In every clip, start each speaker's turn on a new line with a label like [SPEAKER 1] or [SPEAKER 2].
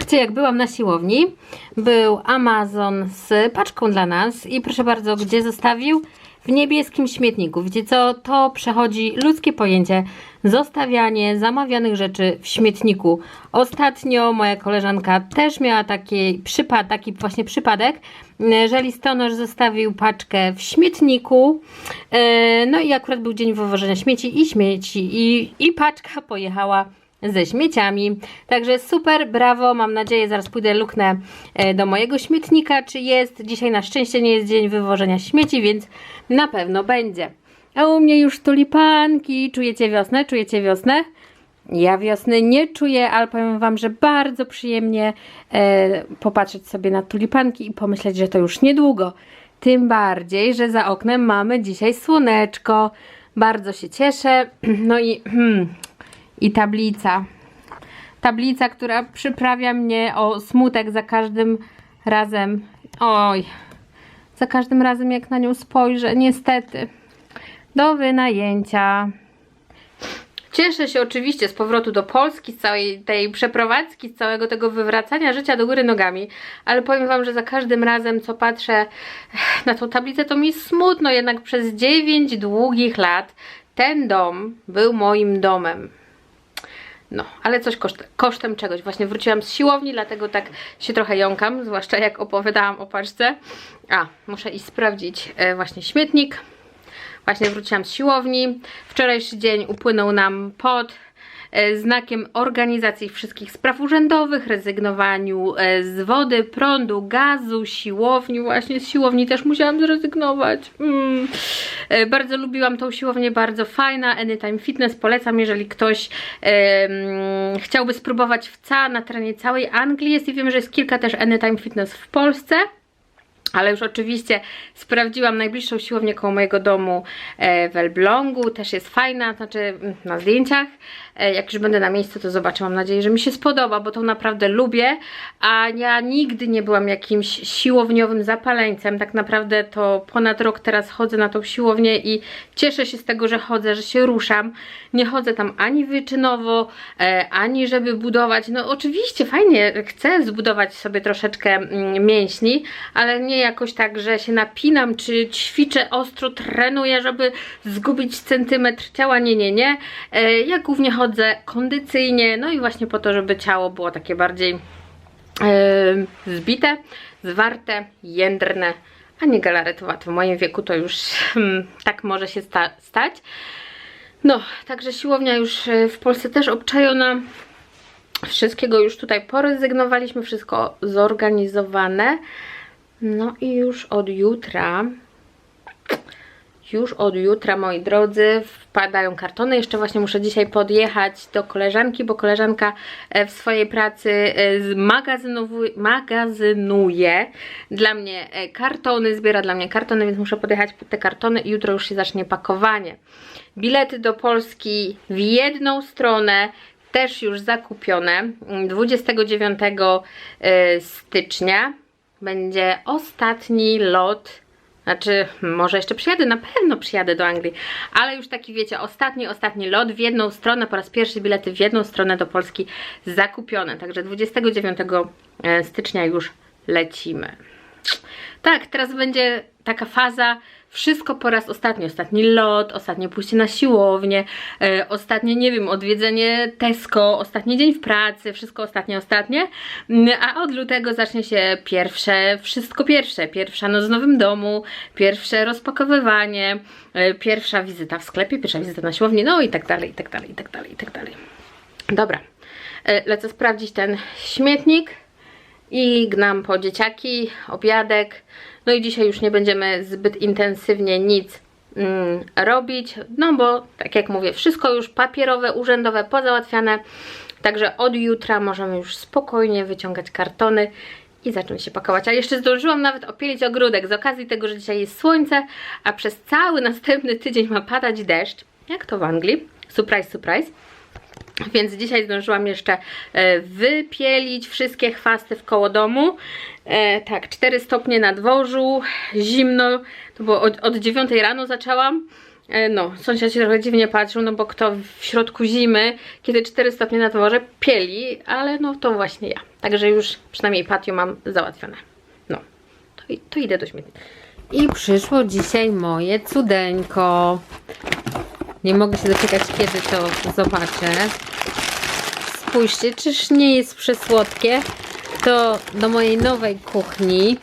[SPEAKER 1] trakcie jak byłam na siłowni, był Amazon z paczką dla nas i proszę bardzo, gdzie zostawił? W niebieskim śmietniku. Wiecie co? To przechodzi ludzkie pojęcie zostawianie zamawianych rzeczy w śmietniku. Ostatnio moja koleżanka też miała taki, przypad, taki właśnie przypadek, że listonosz zostawił paczkę w śmietniku. E, No i akurat był dzień wywożenia śmieci i śmieci i, i paczka pojechała ze śmieciami. Także super, brawo. Mam nadzieję, zaraz pójdę luknę e, do mojego śmietnika, czy jest. Dzisiaj na szczęście nie jest dzień wywożenia śmieci, więc na pewno będzie. A u mnie już tulipanki. Czujecie wiosnę? Czujecie wiosnę? Ja wiosny nie czuję, ale powiem Wam, że bardzo przyjemnie e, popatrzeć sobie na tulipanki i pomyśleć, że to już niedługo. Tym bardziej, że za oknem mamy dzisiaj słoneczko. Bardzo się cieszę. No i, i tablica. Tablica, która przyprawia mnie o smutek za każdym razem. Oj, za każdym razem jak na nią spojrzę, niestety. Do wynajęcia. Cieszę się oczywiście z powrotu do Polski, z całej tej przeprowadzki, z całego tego wywracania życia do góry nogami, ale powiem Wam, że za każdym razem, co patrzę na tą tablicę, to mi smutno, jednak przez 9 długich lat ten dom był moim domem. No, ale coś koszt, kosztem czegoś. Właśnie wróciłam z siłowni, dlatego tak się trochę jąkam, zwłaszcza jak opowiadałam o paczce. A, muszę iść sprawdzić e, właśnie śmietnik. Właśnie wróciłam z siłowni. Wczorajszy dzień upłynął nam pod znakiem organizacji wszystkich spraw urzędowych, rezygnowaniu e, z wody, prądu, gazu, siłowni. Właśnie z siłowni też musiałam zrezygnować. Mm. E, Bardzo lubiłam tą siłownię, bardzo fajna. Anytime Fitness polecam, jeżeli ktoś em, chciałby spróbować w ca na terenie całej Anglii. Jest i wiem, że jest kilka też Anytime Fitness w Polsce. Ale już oczywiście sprawdziłam najbliższą siłownię koło mojego domu e, w Elblągu, też jest fajna, znaczy mm, na zdjęciach. E, jak już będę na miejscu, to zobaczę. Mam nadzieję, że mi się spodoba, bo to naprawdę lubię. A ja nigdy nie byłam jakimś siłowniowym zapaleńcem. Tak naprawdę to ponad rok teraz chodzę na tą siłownię i cieszę się z tego, że chodzę, że się ruszam. Nie chodzę tam ani wyczynowo, e, ani żeby budować. No oczywiście fajnie, chcę zbudować sobie troszeczkę mm, mięśni, ale nie jakoś tak, że się napinam, czy ćwiczę ostro, trenuję, żeby zgubić centymetr ciała. Nie, nie, nie. E, Ja głównie chodzę kondycyjnie, no i właśnie po to, żeby ciało było takie bardziej e, zbite, zwarte, jędrne, a nie galaretowate. W moim wieku to już hmm, tak może się sta stać. No, także siłownia już e, w Polsce też obczajona. Wszystkiego już tutaj porezygnowaliśmy, wszystko zorganizowane. No i już od jutra, już od jutra, moi drodzy, wpadają kartony. Jeszcze właśnie muszę dzisiaj podjechać do koleżanki, bo koleżanka e, w swojej pracy e, magazynuje dla mnie e, kartony, zbiera dla mnie kartony, więc muszę podjechać pod te kartony i jutro już się zacznie pakowanie. Bilety do Polski w jedną stronę, też już zakupione. 29 e, stycznia będzie ostatni lot. Znaczy, może jeszcze przyjadę, na pewno przyjadę do Anglii, ale już taki wiecie, ostatni, ostatni lot w jedną stronę, po raz pierwszy bilety w jedną stronę do Polski zakupione. Także 29 e, stycznia już lecimy. Tak, teraz będzie taka faza, wszystko po raz ostatni. Ostatni lot, ostatnie pójście na siłownię, e, ostatnie, nie wiem, odwiedzenie Tesco, ostatni dzień w pracy, wszystko ostatnie, ostatnie. Mm, A od lutego zacznie się pierwsze, wszystko pierwsze. Pierwsza noc w nowym domu, pierwsze rozpakowywanie, e, pierwsza wizyta w sklepie, pierwsza wizyta na siłowni, no i tak dalej, i tak dalej, i tak dalej, i tak dalej. Dobra, e, lecę sprawdzić ten śmietnik i gnam po dzieciaki, obiadek. No i dzisiaj już nie będziemy zbyt intensywnie nic mm, robić, no bo tak jak mówię, wszystko już papierowe, urzędowe, pozałatwiane. Także od jutra możemy już spokojnie wyciągać kartony i zacząć się pakować. A jeszcze zdążyłam nawet opielić ogródek z okazji tego, że dzisiaj jest słońce, a przez cały następny tydzień ma padać deszcz. Jak to w Anglii? Surprise, surprise. Więc dzisiaj zdążyłam jeszcze e, wypielić wszystkie chwasty w koło domu. E, tak, 4 stopnie na dworzu, zimno, to było od, od 9 rano zaczęłam. E, No, sąsiad się trochę dziwnie patrzył, no bo kto w środku zimy, kiedy 4 stopnie na dworze, pieli, ale no to właśnie ja. Także już przynajmniej patio mam załatwione. No, to, to idę do śmietnika. I przyszło dzisiaj moje cudeńko. Nie mogę się doczekać, kiedy to zobaczę. Spójrzcie, czyż nie jest przesłodkie? To do mojej nowej kuchni.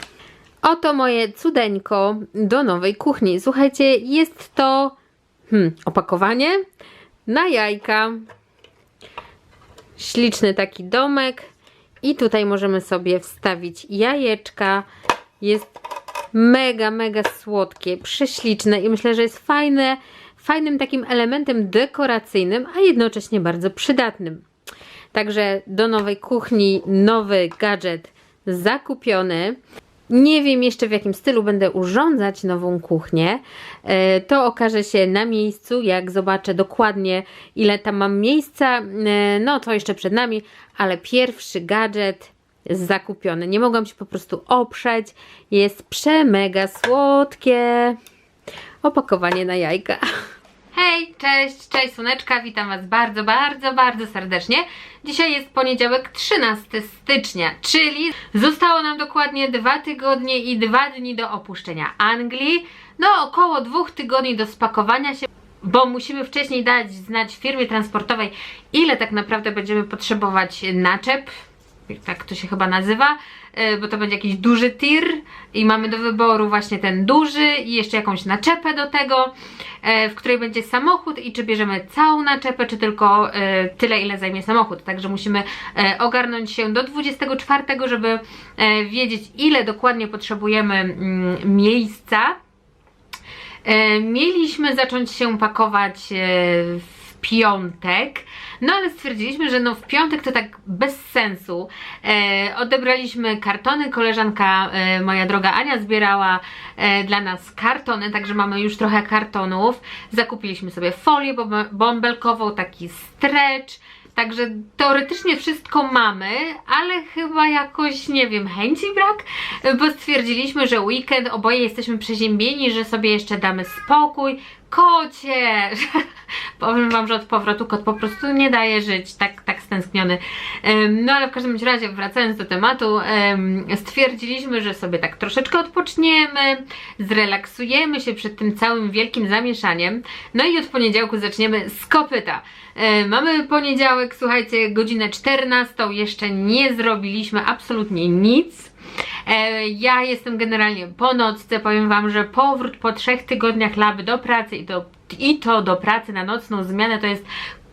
[SPEAKER 1] Oto moje cudeńko do nowej kuchni. Słuchajcie, jest to hmm, opakowanie na jajka. Śliczny taki domek. I tutaj możemy sobie wstawić jajeczka. Jest mega, mega słodkie, prześliczne i myślę, że jest fajne, fajnym takim elementem dekoracyjnym, a jednocześnie bardzo przydatnym. Także do nowej kuchni nowy gadżet zakupiony. Nie wiem jeszcze w jakim stylu będę urządzać nową kuchnię. E, To okaże się na miejscu, jak zobaczę dokładnie ile tam mam miejsca. E, No to jeszcze przed nami, ale pierwszy gadżet zakupiony. Nie mogłam się po prostu oprzeć. Jest przemega słodkie. Opakowanie na jajka. Hej, cześć, cześć słoneczka, witam Was bardzo, bardzo, bardzo serdecznie. Dzisiaj jest poniedziałek 13 stycznia, czyli zostało nam dokładnie dwa tygodnie i dwa dni do opuszczenia Anglii. No, około dwóch tygodni do spakowania się, bo musimy wcześniej dać znać firmie transportowej, ile tak naprawdę będziemy potrzebować naczep, tak to się chyba nazywa, bo to będzie jakiś duży tir i mamy do wyboru właśnie ten duży i jeszcze jakąś naczepę do tego, e, w której będzie samochód i czy bierzemy całą naczepę, czy tylko e, tyle, ile zajmie samochód. Także musimy e, ogarnąć się do 24, żeby e, wiedzieć, ile dokładnie potrzebujemy mm, miejsca. E, Mieliśmy zacząć się pakować e, w piątek, no ale stwierdziliśmy, że no w piątek to tak bez sensu. E, odebraliśmy kartony, koleżanka e, moja droga Ania zbierała e, dla nas kartony, także mamy już trochę kartonów. Zakupiliśmy sobie folię bąbelkową, taki stretch, Także teoretycznie wszystko mamy, ale chyba jakoś, nie wiem, chęci brak, bo stwierdziliśmy, że weekend oboje jesteśmy przeziębieni, że sobie jeszcze damy spokój. Kocie! Powiem Wam, że od powrotu kot po prostu nie daje żyć, tak, tak stęskniony. No ale w każdym razie, wracając do tematu, em, stwierdziliśmy, że sobie tak troszeczkę odpoczniemy, zrelaksujemy się przed tym całym wielkim zamieszaniem. No i od poniedziałku zaczniemy z kopyta. Mamy poniedziałek, słuchajcie, godzinę 14, jeszcze nie zrobiliśmy absolutnie nic. E, Ja jestem generalnie po nocce, powiem Wam, że powrót po trzech tygodniach laby do pracy i, do, i to do pracy na nocną zmianę to jest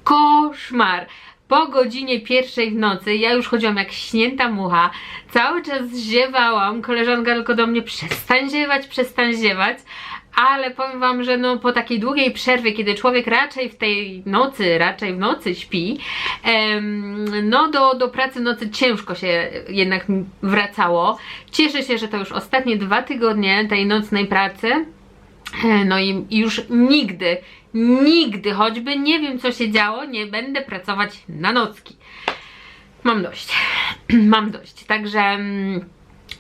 [SPEAKER 1] koszmar. Po godzinie pierwszej w nocy ja już chodziłam jak śnięta mucha, cały czas ziewałam, koleżanka tylko do mnie przestań ziewać, przestań ziewać, ale powiem Wam, że no po takiej długiej przerwie, kiedy człowiek raczej w tej nocy, raczej w nocy śpi, em, no do, do pracy nocy ciężko się jednak wracało. Cieszę się, że to już ostatnie dwa tygodnie tej nocnej pracy. E, No i i już nigdy, nigdy, choćby nie wiem co się działo, nie będę pracować na nocki. Mam dość. Mam dość. Także mm,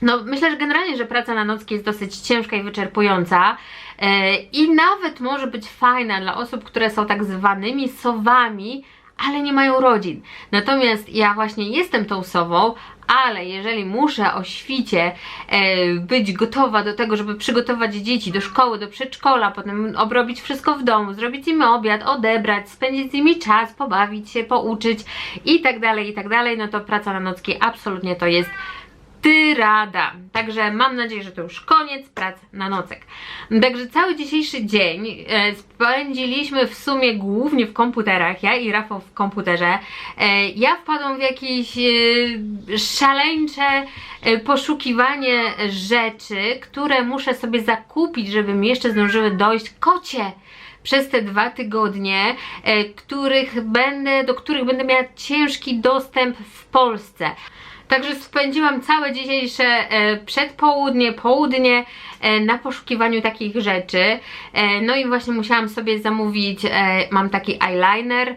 [SPEAKER 1] no, myślę, że generalnie, że praca na nocki jest dosyć ciężka i wyczerpująca. E, I nawet może być fajna dla osób, które są tak zwanymi sowami, ale nie mają rodzin. Natomiast ja właśnie jestem tą sową, ale jeżeli muszę o świcie e, być gotowa do tego, żeby przygotować dzieci do szkoły, do przedszkola, potem obrobić wszystko w domu, zrobić im obiad, odebrać, spędzić z nimi czas, pobawić się, pouczyć i tak dalej, i tak dalej, no to praca na nocki absolutnie to jest tyrada. Także mam nadzieję, że to już koniec prac na nocek. Także cały dzisiejszy dzień e, spędziliśmy w sumie głównie w komputerach, ja i Rafał w komputerze. E, ja wpadłam w jakieś e, szaleńcze poszukiwanie rzeczy, które muszę sobie zakupić, żeby mi jeszcze zdążyły dojść. Kocie! przez te dwa tygodnie, których będę, do których będę miała ciężki dostęp w Polsce. Także spędziłam całe dzisiejsze e, przedpołudnie, południe e, na poszukiwaniu takich rzeczy. E, no i właśnie musiałam sobie zamówić, mam taki eyeliner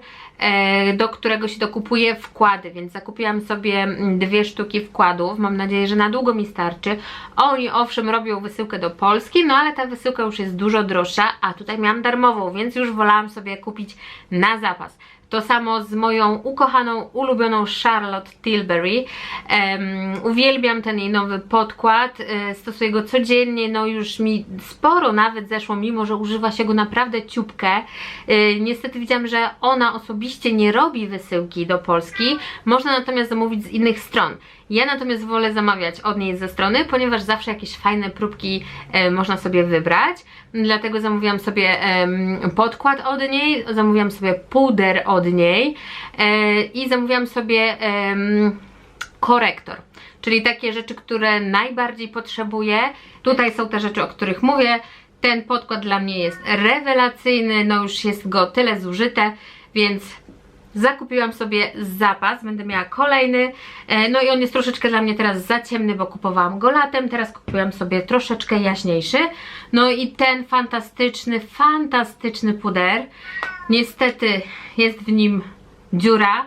[SPEAKER 1] do którego się dokupuje wkłady, więc zakupiłam sobie mm, dwie sztuki wkładów. Mam nadzieję, że na długo mi starczy. Oni owszem robią wysyłkę do Polski, no ale ta wysyłka już jest dużo droższa, a tutaj miałam darmową, więc już wolałam sobie kupić na zapas. To samo z moją ukochaną, ulubioną Charlotte Tilbury. Um, uwielbiam ten jej nowy podkład, e, stosuję go codziennie, no już mi sporo nawet zeszło, mimo że używa się go naprawdę ciupkę. E, niestety widziałam, że ona osobiście nie robi wysyłki do Polski, można natomiast zamówić z innych stron. Ja natomiast wolę zamawiać od niej ze strony, ponieważ zawsze jakieś fajne próbki e, można sobie wybrać. Dlatego zamówiłam sobie em, podkład od niej, zamówiłam sobie puder od niej e, i zamówiłam sobie em, korektor. Czyli takie rzeczy, które najbardziej potrzebuję. Tutaj są te rzeczy, o których mówię. Ten podkład dla mnie jest rewelacyjny, no już jest go tyle zużyte, więc Zakupiłam sobie zapas, będę miała kolejny, e, no i on jest troszeczkę dla mnie teraz za ciemny, bo kupowałam go latem, teraz kupiłam sobie troszeczkę jaśniejszy. No i ten fantastyczny, fantastyczny puder, niestety jest w nim dziura,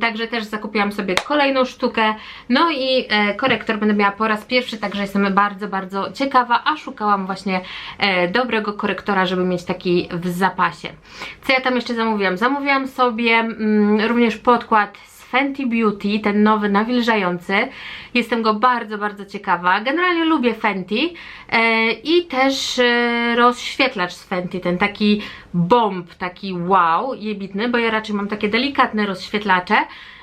[SPEAKER 1] Także też zakupiłam sobie kolejną sztukę. No i e, korektor będę miała po raz pierwszy, także jestem bardzo, bardzo ciekawa, a szukałam właśnie e, dobrego korektora, żeby mieć taki w zapasie. Co ja tam jeszcze zamówiłam? Zamówiłam sobie mm, również podkład Fenty Beauty, ten nowy nawilżający. Jestem go bardzo, bardzo ciekawa. Generalnie lubię Fenty e, i też e, rozświetlacz z Fenty, ten taki bomb, taki wow, jebitny, bo ja raczej mam takie delikatne rozświetlacze.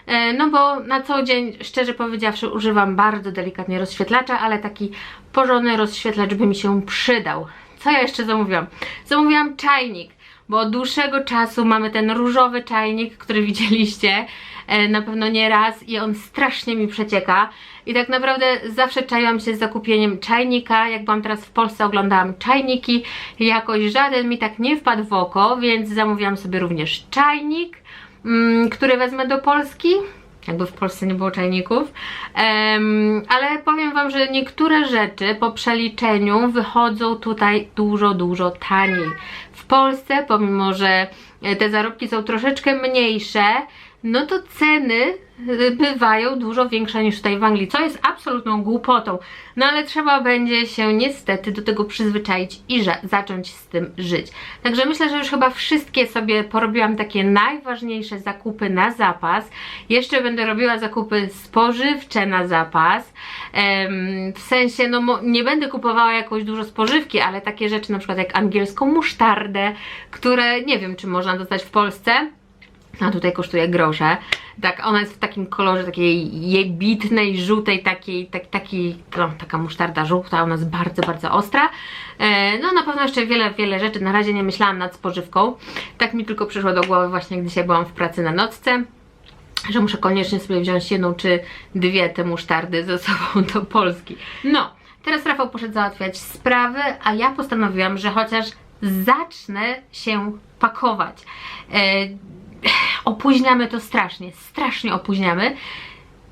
[SPEAKER 1] E, No bo na co dzień, szczerze powiedziawszy, używam bardzo delikatnie rozświetlacza, ale taki porządny rozświetlacz by mi się przydał. Co ja jeszcze zamówiłam? Zamówiłam czajnik, bo od dłuższego czasu mamy ten różowy czajnik, który widzieliście e, na pewno nie raz i on strasznie mi przecieka. I tak naprawdę zawsze czaiłam się z zakupieniem czajnika. Jak byłam teraz w Polsce, oglądałam czajniki. Jakoś żaden mi tak nie wpadł w oko, więc zamówiłam sobie również czajnik, mm, który wezmę do Polski jakby w Polsce nie było czajników. Em, ale powiem Wam, że niektóre rzeczy po przeliczeniu wychodzą tutaj dużo, dużo taniej. W Polsce, pomimo że e, te zarobki są troszeczkę mniejsze, no to ceny y, bywają dużo większe niż tutaj w Anglii, co jest absolutną głupotą. No ale trzeba będzie się niestety do tego przyzwyczaić i że zacząć z tym żyć. Także myślę, że już chyba wszystkie sobie porobiłam takie najważniejsze zakupy na zapas. Jeszcze będę robiła zakupy spożywcze na zapas. W sensie, no nie będę kupowała jakoś dużo spożywki, ale takie rzeczy na przykład jak angielską musztardę, które nie wiem, czy można dostać w Polsce. A tutaj kosztuje grosze. Tak, ona jest w takim kolorze takiej jebitnej, żółtej, takiej, tak, taki, no, taka musztarda żółta, ona jest bardzo, bardzo ostra. E, no na pewno jeszcze wiele, wiele rzeczy, na razie nie myślałam nad spożywką. Tak mi tylko przyszło do głowy właśnie, gdy dzisiaj byłam w pracy na nocce że muszę koniecznie sobie wziąć jedną czy dwie te musztardy ze sobą do Polski. No, teraz Rafał poszedł załatwiać sprawy, a ja postanowiłam, że chociaż zacznę się pakować. E, opóźniamy to strasznie, strasznie opóźniamy.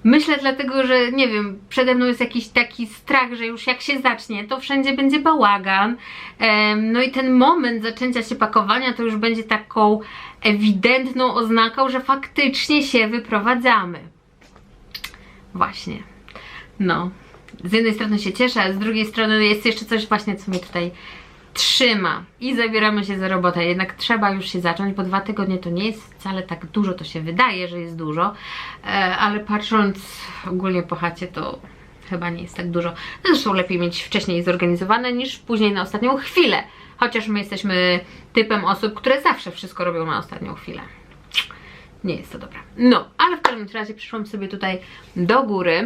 [SPEAKER 1] Myślę dlatego, że nie wiem, przede mną jest jakiś taki strach, że już jak się zacznie, to wszędzie będzie bałagan. Em, No i ten moment zaczęcia się pakowania to już będzie taką ewidentną oznaką, że faktycznie się wyprowadzamy. Właśnie. No. Z jednej strony się cieszę, a z drugiej strony jest jeszcze coś właśnie, co mnie tutaj trzyma i zabieramy się za robotę. Jednak trzeba już się zacząć, bo dwa tygodnie to nie jest wcale tak dużo, to się wydaje, że jest dużo, e, ale patrząc ogólnie po chacie, to chyba nie jest tak dużo. Zresztą lepiej mieć wcześniej zorganizowane niż później na ostatnią chwilę. Chociaż my jesteśmy typem osób, które zawsze wszystko robią na ostatnią chwilę. Nie jest to dobre. No, ale w każdym razie przyszłam sobie tutaj do góry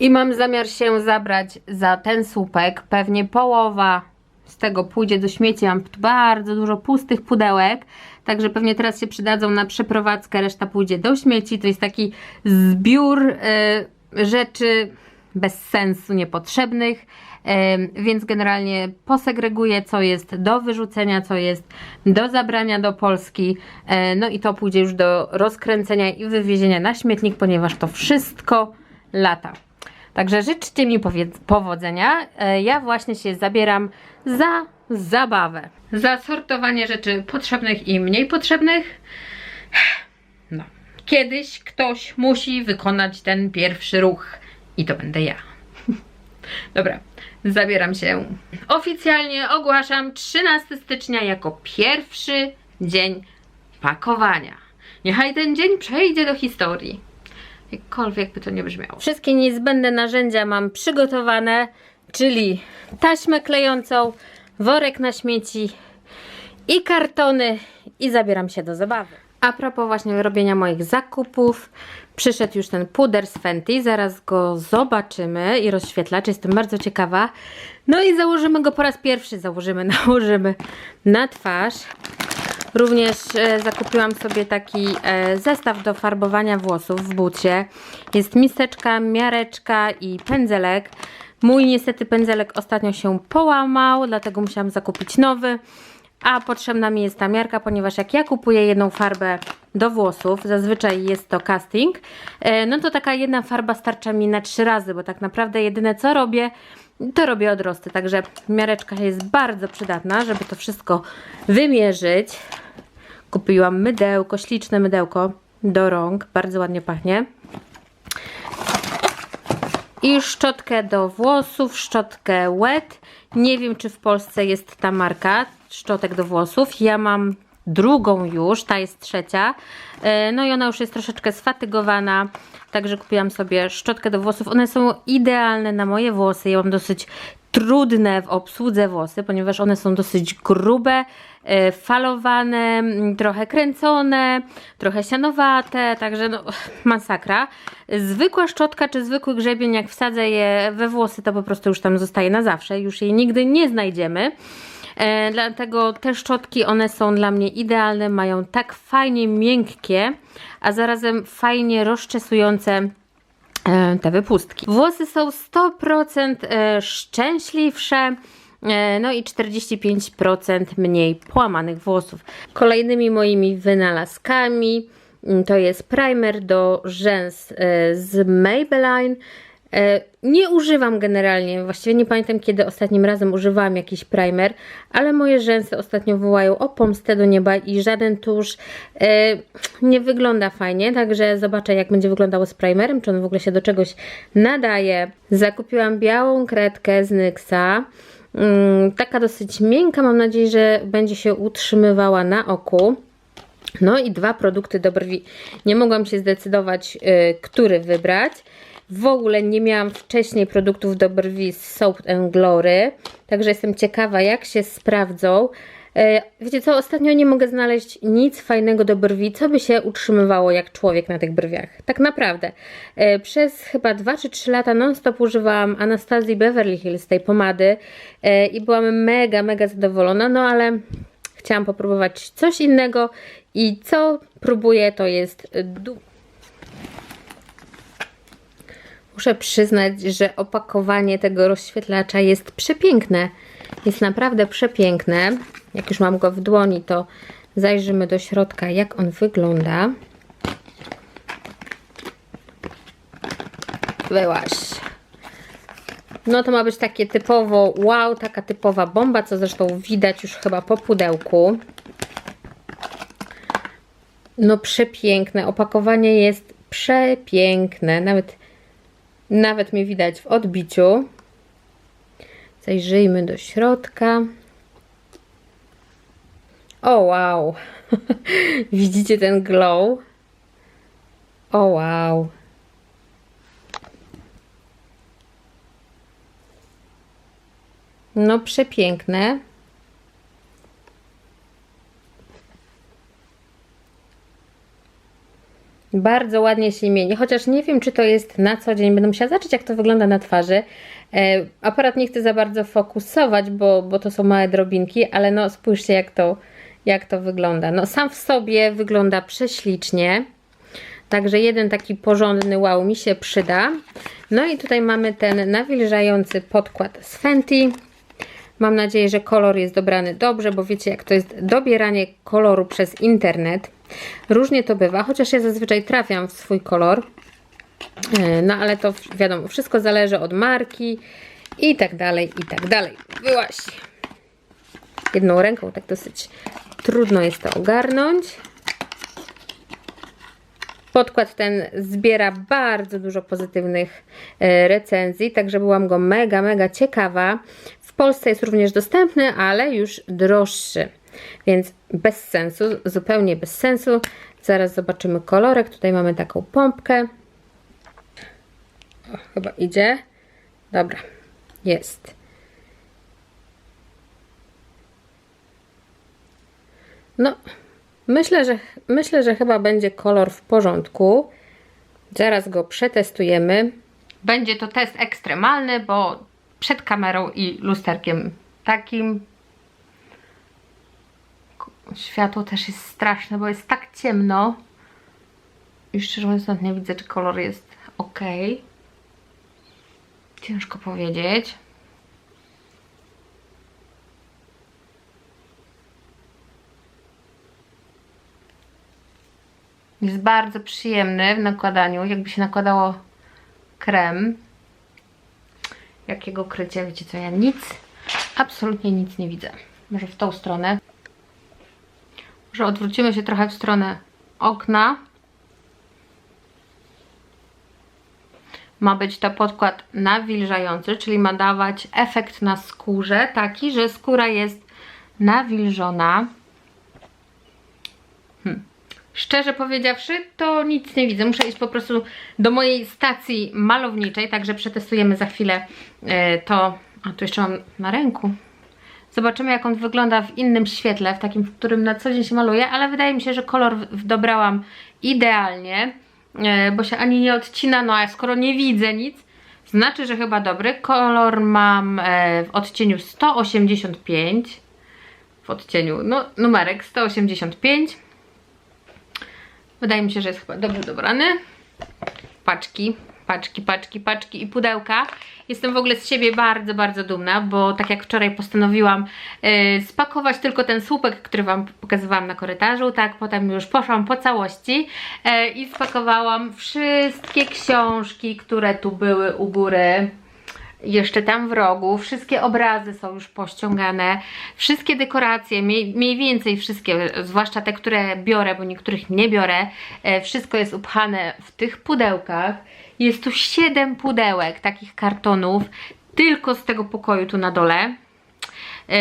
[SPEAKER 1] i mam zamiar się zabrać za ten słupek. Pewnie połowa z tego pójdzie do śmieci. Mam bardzo dużo pustych pudełek, także pewnie teraz się przydadzą na przeprowadzkę, reszta pójdzie do śmieci. To jest taki zbiór e, rzeczy bez sensu, niepotrzebnych. Em, Więc generalnie posegreguję, co jest do wyrzucenia, co jest do zabrania do Polski. E, No i to pójdzie już do rozkręcenia i wywiezienia na śmietnik, ponieważ to wszystko lata. Także życzcie mi powodzenia. E, Ja właśnie się zabieram za zabawę. Za sortowanie rzeczy potrzebnych i mniej potrzebnych. kiedyś ktoś musi wykonać ten pierwszy ruch i to będę ja. Dobra, zabieram się. Oficjalnie ogłaszam 13 stycznia jako pierwszy dzień pakowania. Niechaj ten dzień przejdzie do historii. Jakkolwiek by to nie brzmiało. Wszystkie niezbędne narzędzia mam przygotowane, czyli taśmę klejącą, worek na śmieci i kartony i zabieram się do zabawy. A propos właśnie robienia moich zakupów, przyszedł już ten puder z Fenty, zaraz go zobaczymy i rozświetlacz, jestem bardzo ciekawa. No i założymy go po raz pierwszy, założymy, nałożymy na twarz. Również e, zakupiłam sobie taki e, zestaw do farbowania włosów w bucie. Jest miseczka, miareczka i pędzelek. Mój niestety pędzelek ostatnio się połamał, dlatego musiałam zakupić nowy. A potrzebna mi jest ta miarka, ponieważ jak ja kupuję jedną farbę do włosów, zazwyczaj jest to casting, e, no to taka jedna farba starcza mi na trzy razy, bo tak naprawdę jedyne co robię, to robię odrosty. Także miareczka jest bardzo przydatna, żeby to wszystko wymierzyć. Kupiłam mydełko, śliczne mydełko do rąk, bardzo ładnie pachnie. I szczotkę do włosów, szczotkę wet. Nie wiem, czy w Polsce jest ta marka szczotek do włosów. Ja mam drugą już, ta jest trzecia. E, No i ona już jest troszeczkę sfatygowana, także kupiłam sobie szczotkę do włosów. One są idealne na moje włosy. Ja mam dosyć trudne w obsłudze włosy, ponieważ one są dosyć grube, e, falowane, trochę kręcone, trochę sianowate, także no, masakra. Zwykła szczotka czy zwykły grzebień, jak wsadzę je we włosy, to po prostu już tam zostaje na zawsze, już jej nigdy nie znajdziemy. E, dlatego te szczotki, one są dla mnie idealne, mają tak fajnie miękkie, a zarazem fajnie rozczesujące e, te wypustki. Włosy są 100% e, szczęśliwsze. No i 45% mniej połamanych włosów. Kolejnymi moimi wynalazkami mm, to jest primer do rzęs z Maybelline. E, Nie używam generalnie, właściwie nie pamiętam kiedy ostatnim razem używałam jakiś primer, ale moje rzęsy ostatnio wołają o pomstę do nieba i żaden tusz e, nie wygląda fajnie, także zobaczę jak będzie wyglądało z primerem, czy on w ogóle się do czegoś nadaje. Zakupiłam białą kredkę z NYXa, mm, taka dosyć miękka, mam nadzieję, że będzie się utrzymywała na oku. No i dwa produkty do brwi. Nie mogłam się zdecydować, y, który wybrać. W ogóle nie miałam wcześniej produktów do brwi z Soap Glory, także jestem ciekawa, jak się sprawdzą. E, Wiecie co, ostatnio nie mogę znaleźć nic fajnego do brwi, co by się utrzymywało jak człowiek na tych brwiach. Tak naprawdę. E, Przez chyba 2 czy 3 lata non-stop używałam Anastazji Beverly Hills, tej pomady e, i byłam mega, mega zadowolona, no ale chciałam popróbować coś innego i co próbuję to jest du- Muszę przyznać, że opakowanie tego rozświetlacza jest przepiękne. Jest naprawdę przepiękne. Jak już mam go w dłoni, to zajrzymy do środka, jak on wygląda. Wyłaś. No to ma być takie typowo wow, taka typowa bomba, co zresztą widać już chyba po pudełku. No przepiękne. Opakowanie jest przepiękne. Nawet, nawet mnie widać w odbiciu. Zajrzyjmy do środka. O wow. Widzicie ten glow? O wow. No przepiękne. Bardzo ładnie się mieni, chociaż nie wiem, czy to jest na co dzień. Będę musiała zobaczyć, jak to wygląda na twarzy. E, aparat nie chcę za bardzo fokusować, bo, bo to są małe drobinki, ale no spójrzcie, jak to, jak to wygląda. No sam w sobie wygląda prześlicznie. Także jeden taki porządny wow mi się przyda. No i tutaj mamy ten nawilżający podkład z Fenty. Mam nadzieję, że kolor jest dobrany dobrze, bo wiecie jak to jest dobieranie koloru przez internet. Różnie to bywa, chociaż ja zazwyczaj trafiam w swój kolor. E, No ale to wiadomo, wszystko zależy od marki i tak dalej, i tak dalej. Byłaś. Jedną ręką tak dosyć trudno jest to ogarnąć. Podkład ten zbiera bardzo dużo pozytywnych e, recenzji, także byłam go mega, mega ciekawa. Polsce jest również dostępny, ale już droższy, więc bez sensu, zupełnie bez sensu. Zaraz zobaczymy kolorek. Tutaj mamy taką pompkę. O, chyba idzie. Dobra, jest. No, myślę, że myślę, że chyba będzie kolor w porządku. Zaraz go przetestujemy. Będzie to test ekstremalny, bo przed kamerą i lusterkiem takim. Światło też jest straszne, bo jest tak ciemno. I szczerze mówiąc, nie widzę, czy kolor jest ok. Ciężko powiedzieć. Jest bardzo przyjemny w nakładaniu, jakby się nakładało krem. Jakiego krycia, wiecie co, ja nic, absolutnie nic nie widzę. Może w tą stronę. Może odwrócimy się trochę w stronę okna. Ma być to podkład nawilżający, czyli ma dawać efekt na skórze taki, że skóra jest nawilżona. Szczerze powiedziawszy, to nic nie widzę. Muszę iść po prostu do mojej stacji malowniczej, także przetestujemy za chwilę e, to. A tu jeszcze mam na ręku. Zobaczymy, jak on wygląda w innym świetle, w takim, w którym na co dzień się maluje, ale wydaje mi się, że kolor dobrałam idealnie, e, bo się ani nie odcina, no a skoro nie widzę nic, znaczy, że chyba dobry. Kolor mam e, w odcieniu 185, w odcieniu, no numerek 185. Wydaje mi się, że jest chyba dobrze dobrany. Paczki, paczki, paczki, paczki i pudełka. Jestem w ogóle z siebie bardzo, bardzo dumna, bo tak jak wczoraj postanowiłam yy, spakować tylko ten słupek, który Wam pokazywałam na korytarzu, tak potem już poszłam po całości yy, i spakowałam wszystkie książki, które tu były u góry jeszcze tam w rogu. Wszystkie obrazy są już pościągane. Wszystkie dekoracje, mniej, mniej więcej wszystkie, zwłaszcza te, które biorę, bo niektórych nie biorę. E, wszystko jest upchane w tych pudełkach. Jest tu 7 pudełek takich kartonów, tylko z tego pokoju tu na dole. Yy,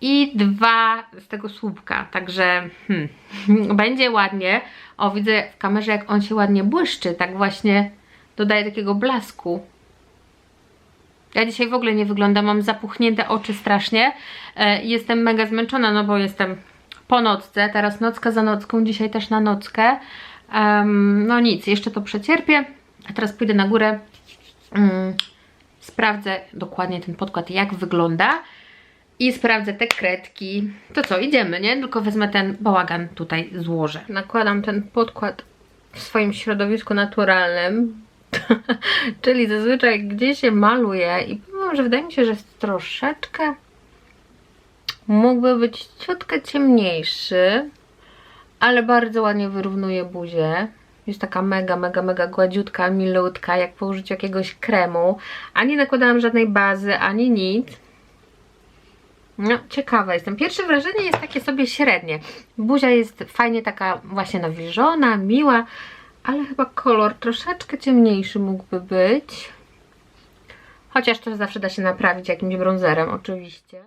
[SPEAKER 1] i dwa z tego słupka, także hmm, będzie ładnie. O, widzę w kamerze jak on się ładnie błyszczy, tak właśnie dodaje takiego blasku. Ja dzisiaj w ogóle nie wyglądam, mam zapuchnięte oczy strasznie e, jestem mega zmęczona, no bo jestem po nocce, teraz nocka za nocką, dzisiaj też na nockę. Em, no nic, jeszcze to przecierpię, a teraz pójdę na górę, mm, sprawdzę dokładnie ten podkład, jak wygląda i sprawdzę te kredki. To co, idziemy, nie? Tylko wezmę ten bałagan tutaj, złożę. Nakładam ten podkład w swoim środowisku naturalnym, czyli zazwyczaj gdzie się maluje i powiem, że wydaje mi się, że troszeczkę mógłby być ciutkę ciemniejszy, ale bardzo ładnie wyrównuje buzię. Jest taka mega, mega, mega gładziutka, milutka, jak po użyciu jakiegoś kremu. Ani nakładałam żadnej bazy, ani nic. No, ciekawa jestem. Pierwsze wrażenie jest takie sobie średnie. Buzia jest fajnie taka właśnie nawilżona, miła, ale chyba kolor troszeczkę ciemniejszy mógłby być. Chociaż to zawsze da się naprawić jakimś bronzerem oczywiście.